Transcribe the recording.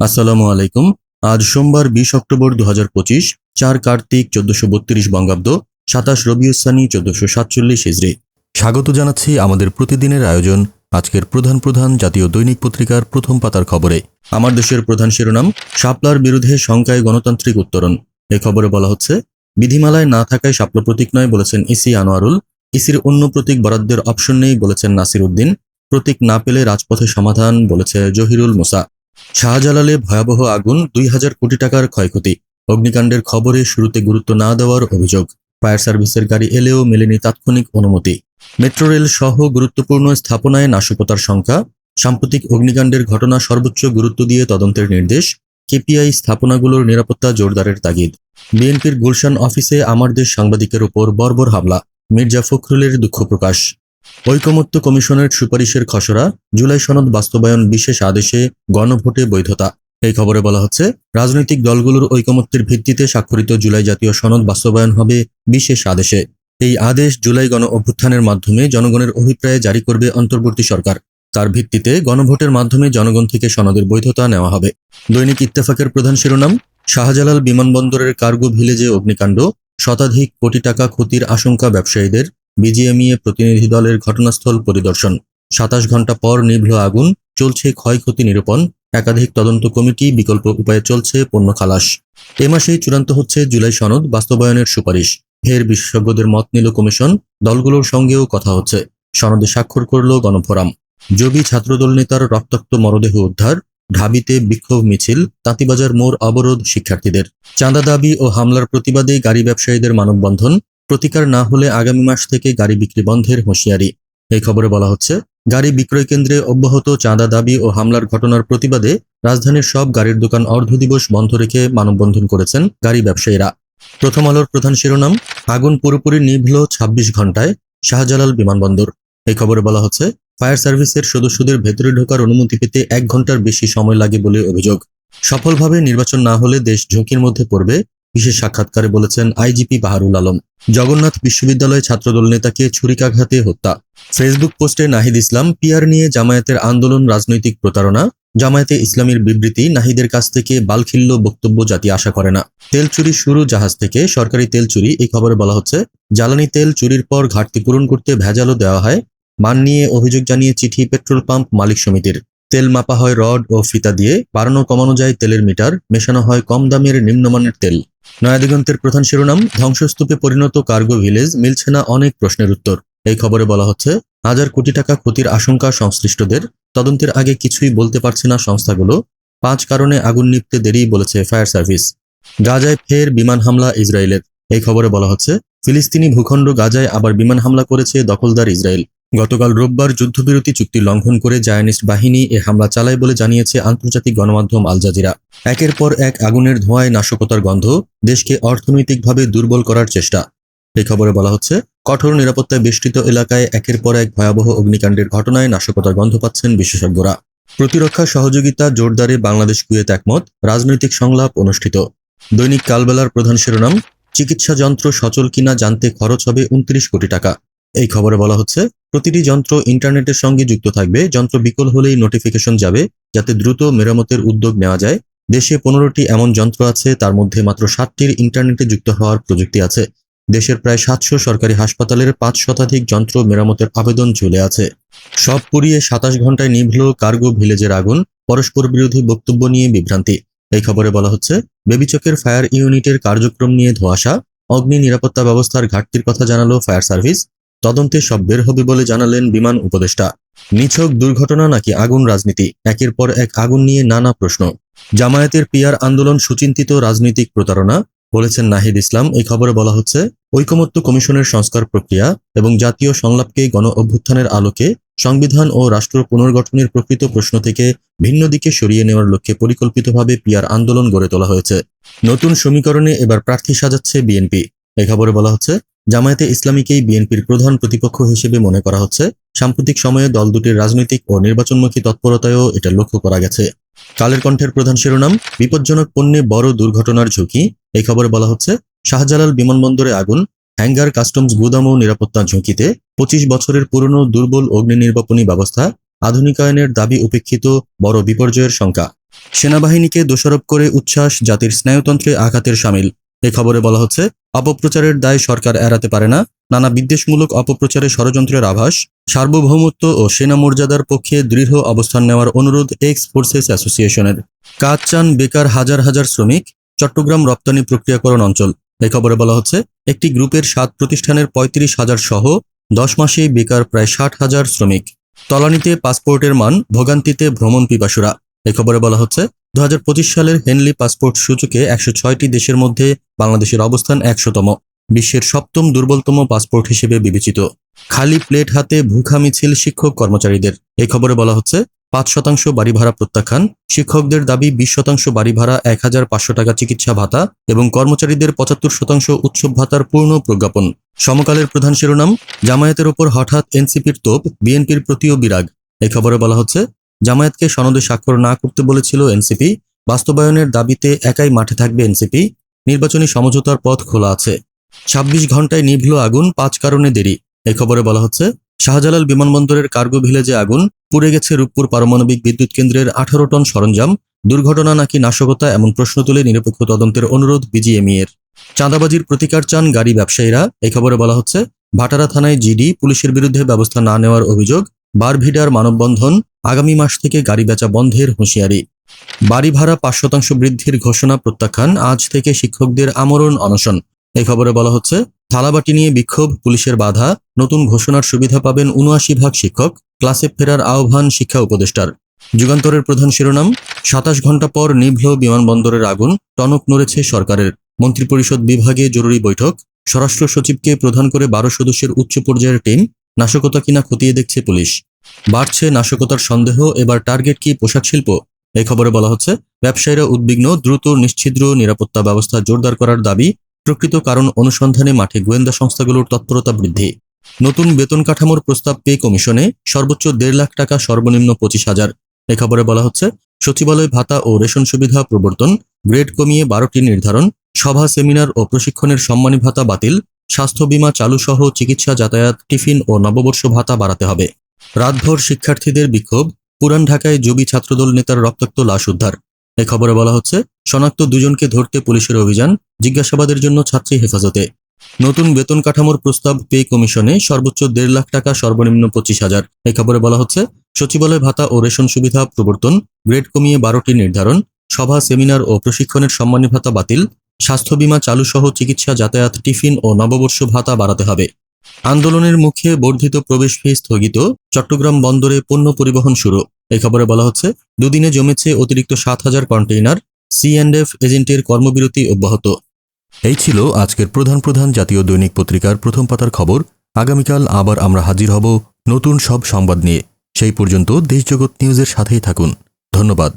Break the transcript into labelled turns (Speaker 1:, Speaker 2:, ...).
Speaker 1: আসসালামু আলাইকুম। আজ সোমবার বিশ অক্টোবর দু হাজার পঁচিশ, চার কার্তিক চোদ্দশো বত্রিশ বঙ্গাব্দ, সাতাশ রবিউসানি চোদ্দশো সাতচল্লিশ হিজড়ি স্বাগত জানাচ্ছি আমাদের প্রতিদিনের আয়োজন, আজকের প্রধান প্রধান জাতীয় দৈনিক পত্রিকার প্রথম পাতার খবরে। আমার দেশের প্রধান শিরোনাম, শাপলার বিরুদ্ধে শঙ্কায় গণতান্ত্রিক উত্তরণ। এ খবরে বলা হচ্ছে, বিধিমালায় না থাকায় শাপলা প্রতীক নয় বলেছেন ইসি আনোয়ারুল। ইসির অন্য প্রতীক বরাদ্দের অপশন নেই বলেছেন নাসির উদ্দিন। প্রতীক না পেলে রাজপথে সমাধান বলেছে জহিরুল মোসা। শাহজালালে ভয়াবহ আগুন, দুই হাজার কোটি টাকার ক্ষয়ক্ষতি। অগ্নিকাণ্ডের খবরে শুরুতে গুরুত্ব না দেওয়ার অভিযোগ। ফায়ার সার্ভিসের গাড়ি এলেও মেলেনি তাৎক্ষণিক অনুমতি। মেট্রো রেল সহ গুরুত্বপূর্ণ স্থাপনায় নাশকতার সংখ্যা। সাম্প্রতিক অগ্নিকাণ্ডের ঘটনা সর্বোচ্চ গুরুত্ব দিয়ে তদন্তের নির্দেশ। কেপিআই স্থাপনাগুলোর নিরাপত্তা জোরদারের তাগিদ। বিএনপির গুলশান অফিসে আমার দেশ সাংবাদিকের ওপর বর্বর হামলা। মির্জা ফখরুলের দুঃখ প্রকাশ। ঐকমত্য কমিশনের সুপারিশের খসড়া, জুলাই সনদ বাস্তবায়ন বিশেষ আদেশে গণভোটে বৈধতা। এই খবরে বলা হচ্ছে, রাজনৈতিক দলগুলোর ঐকমত্যের ভিত্তিতে স্বাক্ষরিত জুলাই জাতীয় সনদ বাস্তবায়ন হবে বিশেষ আদেশে। এই আদেশ জুলাই গণ অভ্যুত্থানের মাধ্যমে জনগণের অভিপ্রায়ে জারি করবে অন্তর্বর্তী সরকার। তার ভিত্তিতে গণভোটের মাধ্যমে জনগণ থেকে সনদের বৈধতা নেওয়া হবে। দৈনিক ইত্তেফাকের প্রধান শিরোনাম, শাহজালাল বিমানবন্দরের কার্গো ভিলেজে অগ্নিকাণ্ড, শতাধিক কোটি টাকা ক্ষতির আশঙ্কা ব্যবসায়ীদের। বিজিএমইএ প্রতিনিধি দলের ঘটনাস্থল পরিদর্শন। সাতাশ ঘণ্টা পর নিভল আগুন, চলছে ক্ষয়ক্ষতি নিরূপণ। একাধিক তদন্ত কমিটি বিকল্প উপায়ে চলছে পণ্য খালাস। এ মাসেই চূড়ান্ত হচ্ছে জুলাই সনদ বাস্তবায়নের সুপারিশ। ফের বিশেষজ্ঞদের মত নিল কমিশন, দলগুলোর সঙ্গেও কথা হচ্ছে। সনদে স্বাক্ষর করল গণফোরাম। জবি ছাত্রদল নেতার রক্তাক্ত মরদেহ উদ্ধার, ঢাবিতে বিক্ষোভ মিছিল, তাঁতিবাজার মোড় অবরোধ শিক্ষার্থীদের। চাঁদা দাবি ও হামলার প্রতিবাদে গাড়ি ব্যবসায়ীদের মানববন্ধন প্রতিকার না হলে আগামী মাস থেকে গাড়ি বিক্রি বন্ধের হুঁশিয়ারি। এই খবরে বলা হচ্ছে, গাড়ি বিক্রয় কেন্দ্রে অব্যাহত চাঁদা দাবি ও হামলার ঘটনার প্রতিবাদে রাজধানীর সব গাড়ির দোকান অর্ধ দিবস বন্ধ রেখে মানববন্ধন করেছেন গাড়ি ব্যবসায়ীরা। প্রথম আলোর প্রধান শিরোনাম, আগুন পুরোপুরি নিভল ২৬ ঘন্টায় শাহজালাল বিমানবন্দর। এই খবরে বলা হচ্ছে, ফায়ার সার্ভিসের সদস্যদের ভেতরে ঢোকার অনুমতি পেতে এক ঘণ্টার বেশি সময় লাগে বলে অভিযোগ। সফলভাবে নির্বাচন না হলে দেশ ঝুঁকির মধ্যে পড়বে বিশেষ সাক্ষাৎকারে বলেছেন আইজিপি বাহারুল আলম। জগন্নাথ বিশ্ববিদ্যালয় ছাত্রদল নেতাকে ছুরিকাঘাতে হত্যা। ফেসবুক পোস্টে নাহিদ ইসলাম, পিয়ার নিয়ে জামায়াতের আন্দোলন, রাজনৈতিক প্রতারণা। জামায়াতে ইসলামীর বিবৃতি, নাহিদের কাছ থেকে বালখিল্য বক্তব্য জাতি আশা করে না। তেল চুরি শুরু জাহাজ থেকে, সরকারি তেল চুরি, এই খবরে বলা হচ্ছে, জ্বালানি তেল চুরির পর ঘাটতি পূরণ করতে ভেজালও দেওয়া হয়। মান নিয়ে অভিযোগ জানিয়ে চিঠি পেট্রোল পাম্প মালিক সমিতির। তেল মাপা হয় রড ও ফিতা দিয়ে। বাড়ানো কমানো যায় তেলের মিটার, মেশানো হয় কম দামের নিম্নমানের তেল। নয়াদিগন্তের প্রধান শিরোনাম, ধ্বংসস্তূপে পরিণত কার্গো ভিলেজ, মিলছে না অনেক প্রশ্নের উত্তর। এই খবরে বলা হচ্ছে, হাজার কোটি টাকা ক্ষতির আশঙ্কা সংশ্লিষ্টদের, তদন্তের আগে কিছুই বলতে পারছে না সংস্থাগুলো। পাঁচ কারণে আগুন নিপতে দেরি বলেছে ফায়ার সার্ভিস। গাজায় ফের বিমান হামলা ইসরায়েলের। এই খবরে বলা হচ্ছে, ফিলিস্তিনি ভূখণ্ড গাজায় আবার বিমান হামলা করেছে দখলদার ইসরায়েল। গতকাল রোববার যুদ্ধবিরতি চুক্তি লঙ্ঘন করে জায়ানিস্ট বাহিনী এ হামলা চালায় বলে জানিয়েছে আন্তর্জাতিক গণমাধ্যম আল জাজিরা। একের পর এক আগুনের ধোঁয়ায় নাশকতার গন্ধ দেশকে অর্থনৈতিকভাবে দুর্বল করার চেষ্টা। এই খবরে বলা হচ্ছে, কঠোর নিরাপত্তায় বেষ্টিত এলাকায় একের পর এক ভয়াবহ অগ্নিকাণ্ডের ঘটনায় নাশকতার গন্ধ পাচ্ছেন বিশেষজ্ঞরা। প্রতিরক্ষা সহযোগিতা জোরদারে বাংলাদেশ কুয়েত একমত, রাজনৈতিক সংলাপ অনুষ্ঠিত। দৈনিক কালবেলার প্রধান শিরোনাম, চিকিৎসা যন্ত্র সচল কিনা জানতে খরচ হবে উনত্রিশ কোটি টাকা। এই খবরে বলা হচ্ছে, প্রতিটি যন্ত্র ইন্টারনেটের সঙ্গে যুক্ত থাকবে। যন্ত্র বিকল হলেই নোটিফিকেশন যাবে, যাতে দ্রুত মেরামতের উদ্যোগ নেওয়া যায়। দেশে পনেরোটি এমন যন্ত্র আছে, তার মধ্যে মাত্র সাতটির ইন্টারনেটে যুক্ত হওয়ার প্রযুক্তি আছে। দেশের প্রায় সাতশো সরকারি হাসপাতালের পাঁচ শতাধিক যন্ত্র মেরামতের আবেদন ঝুলে আছে। সব পুড়িয়ে সাতাশ ঘন্টায় নিভল কার্গো ভিলেজের আগুন, পরস্পর বিরোধী বক্তব্য নিয়ে বিভ্রান্তি। এই খবরে বলা হচ্ছে, বেবিচকের ফায়ার ইউনিটের কার্যক্রম নিয়ে ধোঁয়াশা, অগ্নি নিরাপত্তা ব্যবস্থার ঘাটতির কথা জানালো ফায়ার সার্ভিস। তদন্তে সব বের হবে বলে জানালেন বিমান উপদেষ্টা। নিছক দুর্ঘটনা নাকি আগুন রাজনীতি? একের পর এক আগুন নিয়ে নানা প্রশ্ন। জামায়াতের পিয়ার আন্দোলন সুচিন্তিত রাজনৈতিক প্রতারণা? বলেছেন নাহিদ ইসলাম, এই খবরে বলা হচ্ছে, ঐকমত্য কমিশনের সংস্কার প্রক্রিয়া এবং জাতীয় সংলাপকে গণ অভ্যুত্থানের আলোকে সংবিধান ও রাষ্ট্র পুনর্গঠনের প্রকৃত প্রশ্ন থেকে ভিন্ন দিকে সরিয়ে নেওয়ার লক্ষ্যে পরিকল্পিতভাবে পিয়ার আন্দোলন গড়ে তোলা হয়েছে। নতুন সমীকরণে এবার প্রার্থী সাজাচ্ছে বিএনপি। এই খবরে বলা হচ্ছে, জামায়াতে ইসলামীকেই বিএনপির প্রধান প্রতিপক্ষ হিসেবে মনে করা হচ্ছে, সাম্প্রতিক সময়ে দল দুটির রাজনৈতিক ও নির্বাচনমুখী তৎপরতায়ও এটা লক্ষ্য করা গেছে। কালের কণ্ঠের প্রধান শিরোনাম, বিপজ্জনক পণ্যে বড় দুর্ঘটনার ঝুঁকি, এই খবরে বলা হচ্ছে, শাহজালাল বিমানবন্দরে আগুন, হ্যাঙ্গার কাস্টমস গুদাম ও নিরাপত্তা ঝুঁকিতে পঁচিশ বছরের পুরনো দুর্বল অগ্নি নির্বাপনী ব্যবস্থা, আধুনিকায়নের দাবি উপেক্ষিত বড় বিপর্যয়ের শঙ্কা। সেনাবাহিনীকে দোষারোপ করে উচ্ছ্বাস জাতির স্নায়ুতন্ত্রে আঘাতের সামিল এ খবরে বলা হচ্ছে, অপপ্রচারের দায় সরকার এড়াতে পারে না। নানা বিদ্বেষমূলক অপপ্রচারে ষড়যন্ত্রের আভাস। সার্বভৌমত্ব ও সেনা মর্যাদার পক্ষে দৃঢ় অবস্থান নেওয়ার অনুরোধ এক্স ফোর্সেস অ্যাসোসিয়েশনের। কাজ চান বেকার হাজার হাজার শ্রমিক, চট্টগ্রাম রপ্তানি প্রক্রিয়াকরণ অঞ্চল। এই খবরে বলা হচ্ছে, একটি গ্রুপের সাত প্রতিষ্ঠানের পঁয়ত্রিশ হাজার সহ দশ মাসেই বেকার প্রায় ষাট হাজার শ্রমিক। তলানিতে পাসপোর্টের মান, ভোগান্তিতে ভ্রমণ পিপাসুরা। এই খবরে বলা হচ্ছে দু হাজার পঁচিশ সালের হেনলি পাসপোর্ট সূচকে একশো ছয়টি দেশের মধ্যে বাংলাদেশের অবস্থান একশোতম, বিশ্বের সপ্তম দুর্বলতম পাসপোর্ট হিসেবে বিবেচিত। খালি প্লেট হাতে ভুখা মিছিল শিক্ষক কর্মচারীদের। এই খবরে বলা হচ্ছে, পাঁচ শতাংশ বাড়ি ভাড়া প্রত্যাখ্যান, শিক্ষকদের দাবি বিশ শতাংশ বাড়ি ভাড়া এক হাজার পাঁচশো টাকা চিকিৎসা ভাতা এবং কর্মচারীদের পঁচাত্তর শতাংশ উৎসব ভাতার পূর্ণ প্রজ্ঞাপন। সমকালের প্রধান শিরোনাম, জামায়াতের ওপর হঠাৎ এনসিপির তোপ, বিএনপির প্রতিও বিরাগ। এই খবরে বলা হচ্ছে জামায়াতকে সনদে স্বাক্ষর না করতে বলেছিল এনসিপি। বাস্তবায়নের দাবিতে একাই মাঠে থাকবে এনসিপি। নির্বাচনী সমঝোতার পথ খোলা আছে। ছাব্বিশ ঘন্টায় নিভল আগুন, পাঁচ কারণে দেরি। এই খবরে বলা হচ্ছে, শাহজালাল বিমানবন্দরের কার্গো ভিলেজে আগুন, পুড়ে গেছে রূপপুর পারমাণবিক বিদ্যুৎ কেন্দ্রের আঠারো টন সরঞ্জাম। দুর্ঘটনা নাকি নাশকতা, এমন প্রশ্ন তুলে নিরপেক্ষ তদন্তের অনুরোধ বিজিএমই এর চাঁদাবাজির প্রতিকার চান গাড়ি ব্যবসায়ীরা। এই খবরে বলা হচ্ছে, ভাটারা থানায় জিডি, পুলিশের বিরুদ্ধে ব্যবস্থা না নেওয়ার অভিযোগ। বারভিডার মানববন্ধন আগামী মাস থেকে গাড়ি বেচা বন্ধের হুঁশিয়ারি। বাড়ি ভাড়া পাঁচ শতাংশ বৃদ্ধির ঘোষণা প্রত্যাখ্যান আজ থেকে শিক্ষকদের আমরণ অনশন। এই খবরে বলা হচ্ছে, থালাবাটি নিয়ে বিক্ষোভ, পুলিশের বাধা, নতুন ঘোষণার সুবিধা পাবেন উনআশি ভাগ শিক্ষক, ক্লাসে ফেরার আহ্বান শিক্ষা উপদেষ্টার। যুগান্তরের প্রধান শিরোনাম, সাতাশ ঘণ্টা পর নিভল বিমানবন্দরের আগুন, টনক নড়েছে সরকারের। মন্ত্রিপরিষদ বিভাগে জরুরি বৈঠক, স্বরাষ্ট্র সচিবকে প্রধান করে বারো সদস্যের উচ্চ পর্যায়ের টিম নাশকতা কিনা খতিয়ে দেখছে পুলিশ। বাড়ছে নাশকতার সন্দেহ, এবার টার্গেট কি পোশাক শিল্প? এই খবরে বলা হচ্ছে, ব্যবসায়ীরা উদ্বিগ্ন, দ্রুত, নিশ্ছিদ্র নিরাপত্তা ব্যবস্থা জোরদার করার দাবি, প্রকৃত কারণ অনুসন্ধানে মাঠে গোয়েন্দা সংস্থাগুলোর তৎপরতা বৃদ্ধি। নতুন বেতন কাঠামোর প্রস্তাব পেয়ে কমিশনে সর্বোচ্চ দেড় লাখ টাকা, সর্বনিম্ন পঁচিশ হাজার। এ খবরে বলা হচ্ছে, সচিবালয় ভাতা ও রেশন সুবিধা প্রবর্তন, গ্রেড কমিয়ে বারোটি নির্ধারণ, সভা, সেমিনার ও প্রশিক্ষণের সম্মানী ভাতা বাতিল স্বাস্থ্য বীমা চালু সহ চিকিৎসা যাতায়াত, টিফিন ও নববর্ষ ভাতা বাড়াতে হবে। রাতভর শিক্ষার্থীদের বিক্ষোভ, পুরান ঢাকায় জবি ছাত্রদল নেতার রক্তাক্ত লাশ উদ্ধার। এ খবরে বলা হচ্ছে, শনাক্ত দুজনকে ধরতে পুলিশের অভিযান, জিজ্ঞাসাবাদের জন্য ছাত্রী হেফাজতে। নতুন বেতন কাঠামোর প্রস্তাব পে কমিশনে সর্বোচ্চ দেড় লাখ টাকা, সর্বনিম্ন পঁচিশ হাজার। এ খবরে বলা হচ্ছে, সচিবালয় ভাতা ও রেশন সুবিধা প্রবর্তন, গ্রেড কমিয়ে বারোটি নির্ধারণ, সভা, সেমিনার ও প্রশিক্ষণের সম্মানী ভাতা বাতিল স্বাস্থ্য বীমা চালু সহ চিকিৎসা যাতায়াত টিফিন ও নববর্ষ ভাতা বাড়াতে হবে। আন্দোলনের মুখে বর্ধিত প্রবেশ ফি স্থগিত। চট্টগ্রাম বন্দরে পণ্য পরিবহন শুরু। এই খবরে বলা হচ্ছে, দুদিনে জমেছে অতিরিক্ত সাত হাজার কন্টেইনার, সি অ্যান্ড এফ এজেন্টের কর্মবিরতি অব্যাহত। এই ছিল আজকের প্রধান প্রধান জাতীয় দৈনিক পত্রিকার প্রথম পাতার খবর। আগামীকাল আবার আমরা হাজির হব নতুন সব সংবাদ নিয়ে। সেই পর্যন্ত দেশজগৎ নিউজের সাথেই থাকুন। ধন্যবাদ।